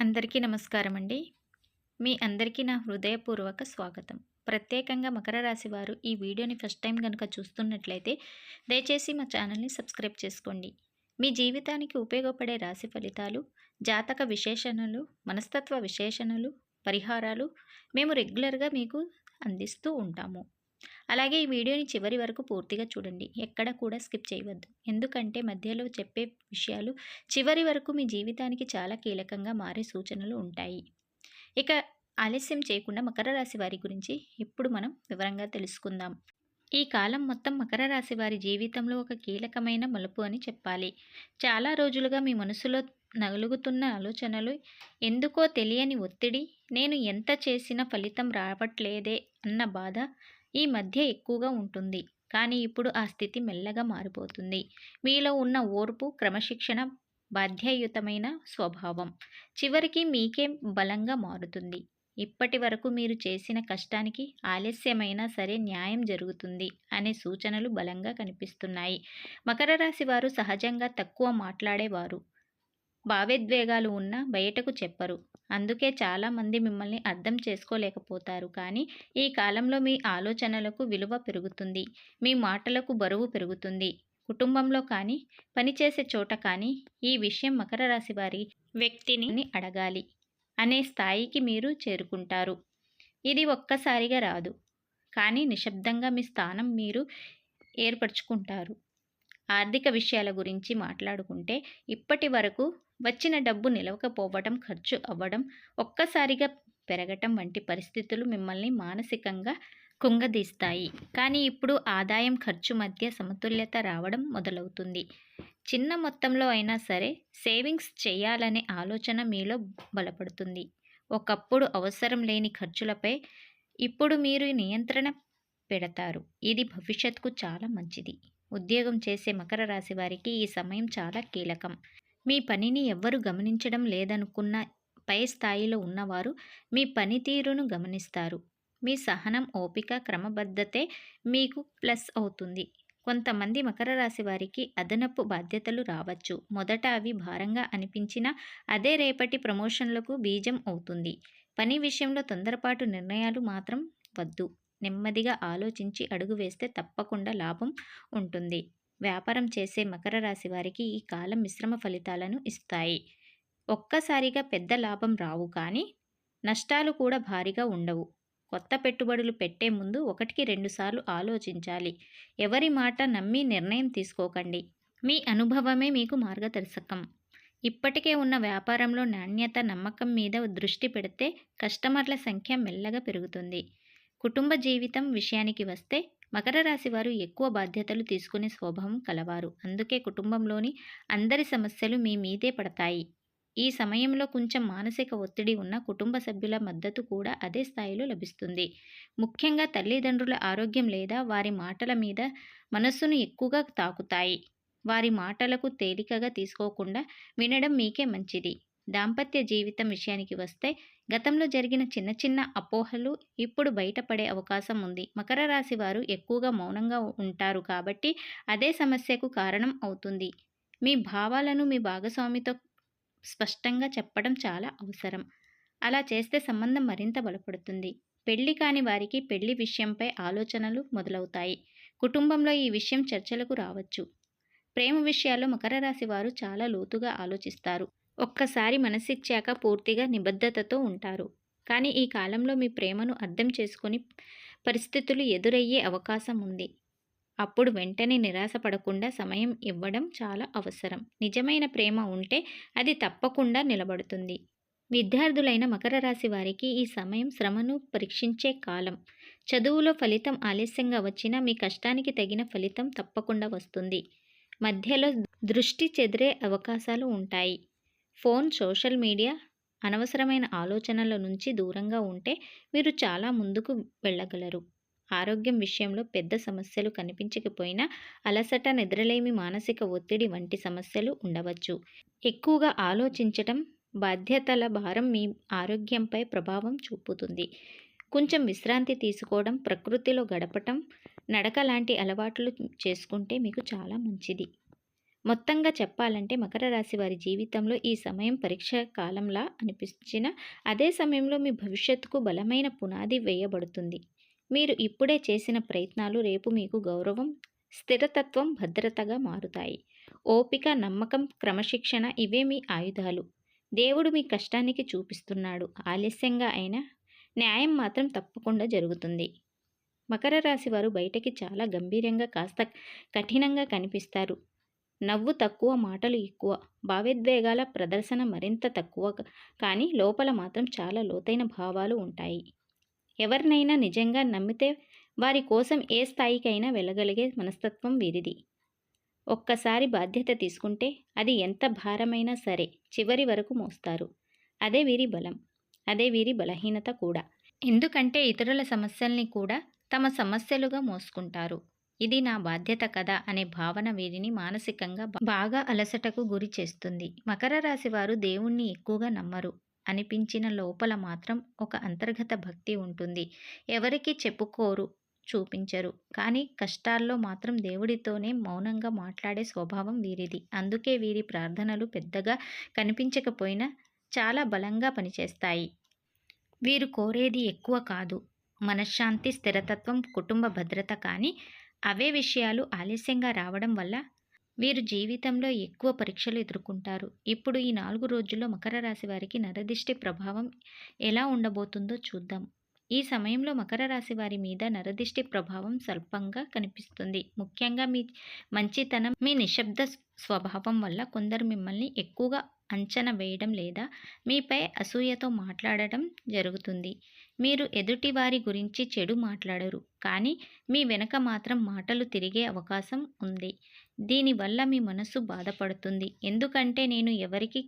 అందరికీ నమస్కారం అండి మీ అందరికీ నా హృదయపూర్వక స్వాగతం. ప్రత్యేకంగా మకర రాశి వారు ఈ వీడియోని ఫస్ట్ టైం కనుక చూస్తున్నట్లయితే దయచేసి మా ఛానల్ని సబ్స్క్రైబ్ చేసుకోండి. మీ జీవితానికి ఉపయోగపడే రాశి ఫలితాలు జాతక విశేషణలు మనస్తత్వ విశేషణలు పరిహారాలు మేము రెగ్యులర్గా మీకు అందిస్తూ ఉంటాము. అలాగే ఈ వీడియోని చివరి వరకు పూర్తిగా చూడండి. ఎక్కడ కూడా స్కిప్ చేయవద్దు. ఎందుకంటే మధ్యలో చెప్పే విషయాలు చివరి వరకు మీ జీవితానికి చాలా కీలకంగా మారే సూచనలు ఉంటాయి. ఇక ఆలస్యం చేయకుండా మకర రాశి వారి గురించి ఇప్పుడు మనం వివరంగా తెలుసుకుందాం. ఈ కాలం మొత్తం మకర రాశి వారి జీవితంలో ఒక కీలకమైన మలుపు అని చెప్పాలి. చాలా రోజులుగా మీ మనసులో నలుగుతున్న ఆలోచనలు ఎందుకో తెలియని ఒత్తిడి నేను ఎంత చేసినా ఫలితం రావట్లేదే అన్న బాధ ఈ మధ్య ఎక్కువగా ఉంటుంది. కానీ ఇప్పుడు ఆ స్థితి మెల్లగా మారిపోతుంది. మీలో ఉన్న ఓర్పు క్రమశిక్షణ బాధ్యయుతమైన స్వభావం చివరికి మీకే బలంగా మారుతుంది. ఇప్పటి వరకు మీరు చేసిన కష్టానికి ఆలస్యమైనా సరే న్యాయం జరుగుతుంది అనే సూచనలు బలంగా కనిపిస్తున్నాయి. మకర రాశి వారు సహజంగా తక్కువ మాట్లాడేవారు. భావోద్వేగాలు ఉన్నా బయటకు చెప్పరు. అందుకే చాలామంది మిమ్మల్ని అర్థం చేసుకోలేకపోతారు. కానీ ఈ కాలంలో మీ ఆలోచనలకు విలువ పెరుగుతుంది. మీ మాటలకు బరువు పెరుగుతుంది. కుటుంబంలో కానీ పనిచేసే చోట కానీ ఈ విషయం మకర రాశి వారి వ్యక్తిని అడగాలి అనే స్థాయికి మీరు చేరుకుంటారు. ఇది ఒక్కసారిగా రాదు. కానీ నిశ్శబ్దంగా మీ స్థానం మీరు ఏర్పరచుకుంటారు. ఆర్థిక విషయాల గురించి మాట్లాడుకుంటే ఇప్పటి వరకు వచ్చిన డబ్బు నిలవకపోవడం ఖర్చు అవ్వడం ఒక్కసారిగా పెరగటం వంటి పరిస్థితులు మిమ్మల్ని మానసికంగా కుంగదీస్తాయి. కానీ ఇప్పుడు ఆదాయం ఖర్చు మధ్య సమతుల్యత రావడం మొదలవుతుంది. చిన్న మొత్తంలో అయినా సరే సేవింగ్స్ చేయాలనే ఆలోచన మీలో బలపడుతుంది. ఒకప్పుడు అవసరం లేని ఖర్చులపై ఇప్పుడు మీరు నియంత్రణ పెడతారు. ఇది భవిష్యత్తుకు చాలా మంచిది. ఉద్యోగం చేసే మకర రాశి వారికి ఈ సమయం చాలా కీలకం. మీ పనిని ఎవ్వరు గమనించడం లేదనుకున్న పై స్థాయిలో ఉన్నవారు మీ పనితీరును గమనిస్తారు. మీ సహనం ఓపిక క్రమబద్ధతే మీకు ప్లస్ అవుతుంది. కొంతమంది మకర రాశి వారికి అదనపు బాధ్యతలు రావచ్చు. మొదట అవి భారంగా అనిపించినా అదే రేపటి ప్రమోషన్లకు బీజం అవుతుంది. పని విషయంలో తొందరపాటు నిర్ణయాలు మాత్రం వద్దు. నెమ్మదిగా ఆలోచించి అడుగు వేస్తే తప్పకుండా లాభం ఉంటుంది. వ్యాపారం చేసే మకర రాశి వారికి ఈ కాలం మిశ్రమ ఫలితాలను ఇస్తాయి. ఒక్కసారిగా పెద్ద లాభం రావు కానీ నష్టాలు కూడా భారీగా ఉండవు. కొత్త పెట్టుబడులు పెట్టే ముందు ఒకటికి రెండుసార్లు ఆలోచించాలి. ఎవరి మాట నమ్మి నిర్ణయం తీసుకోకండి. మీ అనుభవమే మీకు మార్గదర్శకం. ఇప్పటికే ఉన్న వ్యాపారంలో నాణ్యత నమ్మకం మీద దృష్టి పెడితే కస్టమర్ల సంఖ్య మెల్లగా పెరుగుతుంది. కుటుంబ జీవితం విషయానికి వస్తే మకర రాశి వారు ఎక్కువ బాధ్యతలు తీసుకునే స్వభావం కలవారు. అందుకే కుటుంబంలోని అందరి సమస్యలు మీ మీదే పడతాయి. ఈ సమయంలో కొంచెం మానసిక ఒత్తిడి ఉన్న కుటుంబ సభ్యుల మద్దతు కూడా అదే స్థాయిలో లభిస్తుంది. ముఖ్యంగా తల్లిదండ్రుల ఆరోగ్యం లేదా వారి మాటల మీద మనస్సును ఎక్కువగా తాకుతాయి. వారి మాటలకు తేలికగా తీసుకోకుండా వినడం మీకే మంచిది. దాంపత్య జీవితం విషయానికి వస్తే గతంలో జరిగిన చిన్న చిన్న అపోహలు ఇప్పుడు బయటపడే అవకాశం ఉంది. మకర రాశి వారు ఎక్కువగా మౌనంగా ఉంటారు కాబట్టి అదే సమస్యకు కారణం అవుతుంది. మీ భావాలను మీ భాగస్వామితో స్పష్టంగా చెప్పడం చాలా అవసరం. అలా చేస్తే సంబంధం మరింత బలపడుతుంది. పెళ్ళి కాని వారికి పెళ్ళి విషయంపై ఆలోచనలు మొదలవుతాయి. కుటుంబంలో ఈ విషయం చర్చలకు రావచ్చు. ప్రేమ విషయాల్లో మకర రాశి వారు చాలా లోతుగా ఆలోచిస్తారు. ఒక్కసారి మనసిచ్చాక పూర్తిగా నిబద్ధతతో ఉంటారు. కానీ ఈ కాలంలో మీ ప్రేమను అర్థం చేసుకొని పరిస్థితులు ఎదురయ్యే అవకాశం ఉంది. అప్పుడు వెంటనే నిరాశపడకుండా సమయం ఇవ్వడం చాలా అవసరం. నిజమైన ప్రేమ ఉంటే అది తప్పకుండా నిలబడుతుంది. విద్యార్థులైన మకర రాశి వారికి ఈ సమయం శ్రమను పరీక్షించే కాలం. చదువులో ఫలితం ఆలస్యంగా వచ్చినా మీ కష్టానికి తగిన ఫలితం తప్పకుండా వస్తుంది. మధ్యలో దృష్టి చెదిరే అవకాశాలు ఉంటాయి. ఫోన్ సోషల్ మీడియా అనవసరమైన ఆలోచనల నుంచి దూరంగా ఉంటే మీరు చాలా ముందుకు వెళ్ళగలరు. ఆరోగ్యం విషయంలో పెద్ద సమస్యలు కనిపించకపోయినా అలసట నిద్రలేమి మానసిక ఒత్తిడి వంటి సమస్యలు ఉండవచ్చు. ఎక్కువగా ఆలోచించటం బాధ్యతల భారం మీ ఆరోగ్యంపై ప్రభావం చూపుతుంది. కొంచెం విశ్రాంతి తీసుకోవడం ప్రకృతిలో గడపటం నడక లాంటి అలవాట్లు చేసుకుంటే మీకు చాలా మంచిది. మొత్తంగా చెప్పాలంటే మకర రాశి వారి జీవితంలో ఈ సమయం పరీక్ష కాలంలా అనిపించిన అదే సమయంలో మీ భవిష్యత్తుకు బలమైన పునాది వేయబడుతుంది. మీరు ఇప్పుడే చేసిన ప్రయత్నాలు రేపు మీకు గౌరవం స్థిరతత్వం భద్రతగా మారుతాయి. ఓపిక నమ్మకం క్రమశిక్షణ ఇవే మీ ఆయుధాలు. దేవుడు మీ కష్టానికి చూపిస్తున్నాడు. ఆలస్యంగా అయినా న్యాయం మాత్రం తప్పకుండా జరుగుతుంది. మకర రాశి వారు బయటకి చాలా గంభీరంగా కాస్త కఠినంగా కనిపిస్తారు. నవ్వు తక్కువ మాటలు ఎక్కువ. భావోద్వేగాల ప్రదర్శన మరింత తక్కువ. కానీ లోపల మాత్రం చాలా లోతైన భావాలు ఉంటాయి. ఎవరినైనా నిజంగా నమ్మితే వారి కోసం ఏ స్థాయికైనా వెళ్ళగలిగే మనస్తత్వం వీరిది. ఒక్కసారి బాధ్యత తీసుకుంటే అది ఎంత భారమైనా సరే చివరి వరకు మోస్తారు. అదే వీరి బలం. అదే వీరి బలహీనత కూడా. ఎందుకంటే ఇతరుల సమస్యల్ని కూడా తమ సమస్యలుగా మోసుకుంటారు. ఇది నా బాధ్యత కదా అనే భావన వీరిని మానసికంగా బాగా అలసటకు గురి చేస్తుంది. మకర రాశి వారు దేవుణ్ణి ఎక్కువగా నమ్మరు. అనిపించిన లోపల మాత్రం ఒక అంతర్గత భక్తి ఉంటుంది. ఎవరికి చెప్పుకోరు చూపించరు. కానీ కష్టాల్లో మాత్రం దేవుడితోనే మౌనంగా మాట్లాడే స్వభావం వీరిది. అందుకే వీరి ప్రార్థనలు పెద్దగా కనిపించకపోయినా చాలా బలంగా పనిచేస్తాయి. వీరు కోరేది ఎక్కువ కాదు. మనశ్శాంతి స్థిరతత్వం కుటుంబ భద్రత కానీ అవే విషయాలు ఆలస్యంగా రావడం వల్ల వీరు జీవితంలో ఎక్కువ పరీక్షలు ఎదుర్కొంటారు. ఇప్పుడు ఈ నాలుగు రోజుల్లో మకర రాశి వారికి నరదిష్టి ప్రభావం ఎలా ఉండబోతుందో చూద్దాం. ఈ సమయంలో మకర రాశి వారి మీద నరదిష్టి ప్రభావం స్వల్పంగా కనిపిస్తుంది. ముఖ్యంగా మీ మంచితనం మీ నిశ్శబ్ద స్వభావం వల్ల కొందరు మిమ్మల్ని ఎక్కువగా అంచనా వేయడం లేదా మీపై అసూయతో మాట్లాడటం జరుగుతుంది. మీరు ఎదుటి వారి గురించి చెడు మాట్లాడరు కానీ మీ వెనక మాత్రం మాటలు తిరిగే అవకాశం ఉంది. దీనివల్ల మీ మనసు బాధపడుతుంది. ఎందుకంటే నేను ఎవరికి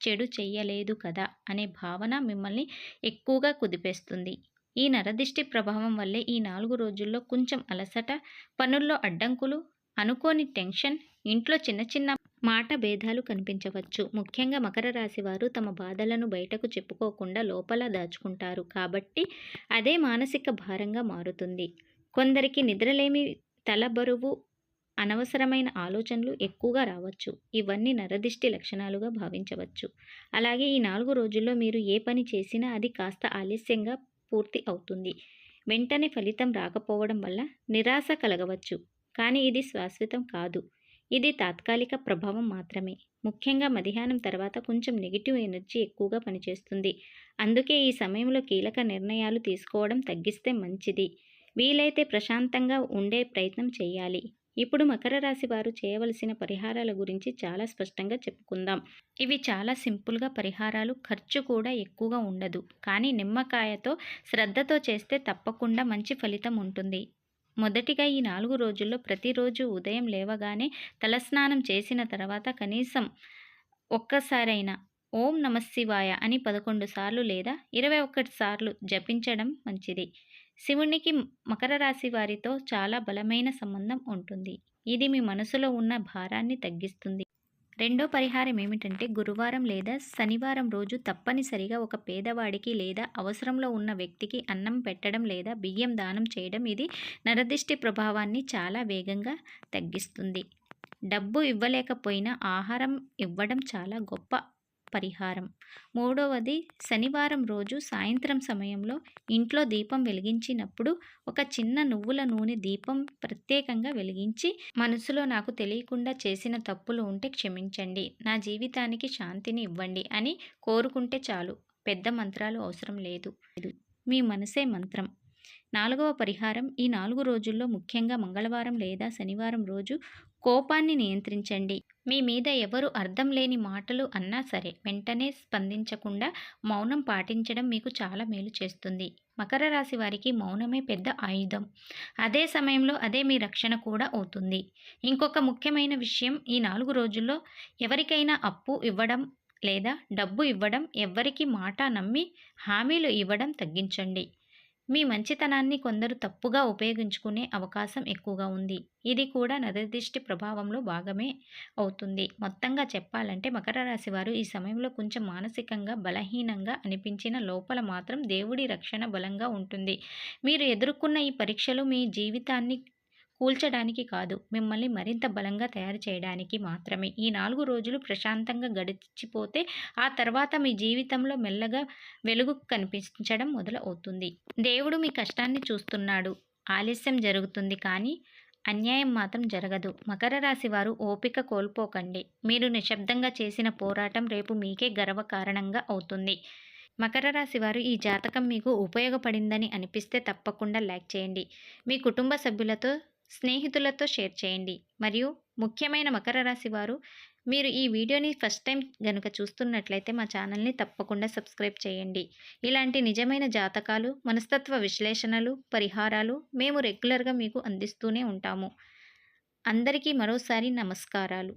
చెడు చెయ్యలేదు కదా అనే భావన మిమ్మల్ని ఎక్కువగా కుదిపేస్తుంది. ఈ నరదిష్టి ప్రభావం వల్లే ఈ నాలుగు రోజుల్లో కొంచెం అలసట పనుల్లో అడ్డంకులు అనుకోని టెన్షన్ ఇంట్లో చిన్న చిన్న మాట భేదాలు కనిపించవచ్చు. ముఖ్యంగా మకర రాశి వారు తమ బాధలను బయటకు చెప్పుకోకుండా లోపల దాచుకుంటారు. కాబట్టి అదే మానసిక భారంగా మారుతుంది. కొందరికి నిద్రలేమి తల బరువు అనవసరమైన ఆలోచనలు ఎక్కువగా రావచ్చు. ఇవన్నీ నరదిష్టి లక్షణాలుగా భావించవచ్చు. అలాగే ఈ నాలుగు రోజుల్లో మీరు ఏ పని చేసినా అది కాస్త ఆలస్యంగా పూర్తి అవుతుంది. వెంటనే ఫలితం రాకపోవడం వల్ల నిరాశ కలగవచ్చు. కానీ ఇది శాశ్వతం కాదు. ఇది తాత్కాలిక ప్రభావం మాత్రమే. ముఖ్యంగా మధ్యాహ్నం తర్వాత కొంచెం నెగిటివ్ ఎనర్జీ ఎక్కువగా పనిచేస్తుంది. అందుకే ఈ సమయంలో కీలక నిర్ణయాలు తీసుకోవడం తగ్గిస్తే మంచిది. వీలైతే ప్రశాంతంగా ఉండే ప్రయత్నం చేయాలి. ఇప్పుడు మకర రాశి వారు చేయవలసిన పరిహారాల గురించి చాలా స్పష్టంగా చెప్పుకుందాం. ఇవి చాలా సింపుల్గా పరిహారాలు ఖర్చు కూడా ఎక్కువగా ఉండదు. కానీ నిమ్మకాయతో శ్రద్ధతో చేస్తే తప్పకుండా మంచి ఫలితం ఉంటుంది. మొదటిగా ఈ నాలుగు రోజుల్లో ప్రతిరోజు ఉదయం లేవగానే తలస్నానం చేసిన తర్వాత కనీసం ఒక్కసారైనా ఓం నమశివాయ అని పదకొండు సార్లు లేదా ఇరవై ఒకటి సార్లు జపించడం మంచిది. శివునికి మకర రాశి వారితో చాలా బలమైన సంబంధం ఉంటుంది. ఇది మీ మనసులో ఉన్న భారాన్ని తగ్గిస్తుంది. రెండో పరిహారం ఏమిటంటే గురువారం లేదా శనివారం రోజు తప్పనిసరిగా ఒక పేదవాడికి లేదా అవసరంలో ఉన్న వ్యక్తికి అన్నం పెట్టడం లేదా బియ్యం దానం చేయడం ఇది నరదిష్టి ప్రభావాన్ని చాలా వేగంగా తగ్గిస్తుంది. డబ్బు ఇవ్వలేకపోయినా ఆహారం ఇవ్వడం చాలా గొప్ప పరిహారం. మూడవది శనివారం రోజు సాయంత్రం సమయంలో ఇంట్లో దీపం వెలిగించినప్పుడు ఒక చిన్న నువ్వుల నూనె దీపం ప్రత్యేకంగా వెలిగించి మనసులో నాకు తెలియకుండా చేసిన తప్పులు ఉంటే క్షమించండి. నా జీవితానికి శాంతిని ఇవ్వండి అని కోరుకుంటే చాలు. పెద్ద మంత్రాలు అవసరం లేదు. మీ మనసే మంత్రం. నాలుగవ పరిహారం ఈ నాలుగు రోజుల్లో ముఖ్యంగా మంగళవారం లేదా శనివారం రోజు కోపాన్ని నియంత్రించండి. మీ మీద ఎవరు అర్థం లేని మాటలు అన్నా సరే వెంటనే స్పందించకుండా మౌనం పాటించడం మీకు చాలా మేలు చేస్తుంది. మకర రాశి వారికి మౌనమే పెద్ద ఆయుధం. అదే సమయంలో అదే మీ రక్షణ కూడా అవుతుంది. ఇంకొక ముఖ్యమైన విషయం ఈ నాలుగు రోజుల్లో ఎవరికైనా అప్పు ఇవ్వడం లేదా డబ్బు ఇవ్వడం ఎవ్వరికి మాట నమ్మి హామీలు ఇవ్వడం తగ్గించండి. మీ మంచితనాన్ని కొందరు తప్పుగా ఉపయోగించుకునే అవకాశం ఎక్కువగా ఉంది. ఇది కూడా నరదిష్టి ప్రభావంలో భాగమే అవుతుంది. మొత్తంగా చెప్పాలంటే మకర రాశి వారు ఈ సమయంలో కొంచెం మానసికంగా బలహీనంగా అనిపించిన లోపల మాత్రం దేవుడి రక్షణ బలంగా ఉంటుంది. మీరు ఎదుర్కొన్న ఈ పరీక్షలు మీ జీవితాన్ని కూల్చడానికి కాదు మిమ్మల్ని మరింత బలంగా తయారు చేయడానికి మాత్రమే. ఈ నాలుగు రోజులు ప్రశాంతంగా గడిచిపోతే ఆ తర్వాత మీ జీవితంలో మెల్లగా వెలుగు కనిపించడం మొదలవుతుంది. దేవుడు మీ కష్టాన్ని చూస్తున్నాడు. ఆలస్యం జరుగుతుంది కానీ అన్యాయం మాత్రం జరగదు. మకర రాశి వారు ఓపిక కోల్పోకండి. మీరు నిశ్శబ్దంగా చేసిన పోరాటం రేపు మీకే గర్వకారణంగా అవుతుంది. మకర రాశి వారు ఈ జాతకం మీకు ఉపయోగపడిందని అనిపిస్తే తప్పకుండా లైక్ చేయండి. మీ కుటుంబ సభ్యులతో స్నేహితులతో షేర్ చేయండి. మరియు ముఖ్యమైన మకర రాశి వారు మీరు ఈ వీడియోని ఫస్ట్ టైం కనుక చూస్తున్నట్లయితే మా ఛానల్ని తప్పకుండా సబ్స్క్రైబ్ చేయండి. ఇలాంటి నిజమైన జాతకాలు మనస్తత్వ విశ్లేషణలు పరిహారాలు మేము రెగ్యులర్గా మీకు అందిస్తూనే ఉంటాము. అందరికీ మరోసారి నమస్కారాలు.